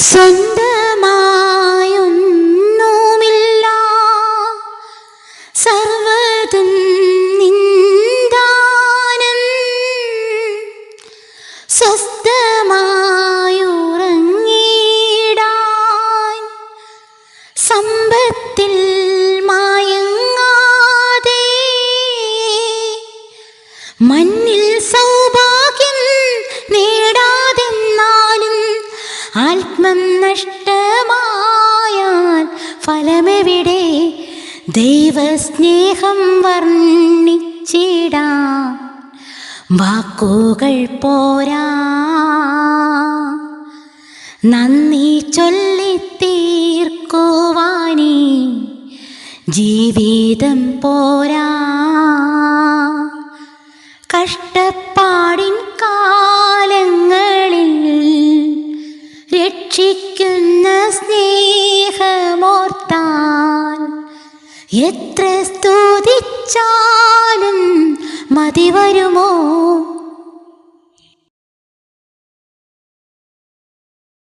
സ്വന്തമായൊന്നുമില്ല. സർവതും നിന്ദാനം. സ്വസ്ഥമായുറങ്ങിടാൻ സമ്പത്തിൽ മയങ്ങാതെ മണ്ണിൽ ആത്മം നഷ്ടമായാൽ ഫലമെവിടെ? ദൈവസ്നേഹം വർണിച്ചിടാ. വാക്കുകൾ പോരാ. നന്ദി ചൊല്ലിത്തീർക്കുവാനേ ജീവിതം പോരാ. രക്ഷിക്കുന്ന സ്നേഹമോർത്താൻ എത്ര സ്തുതിച്ചാലും മതി വരുമോ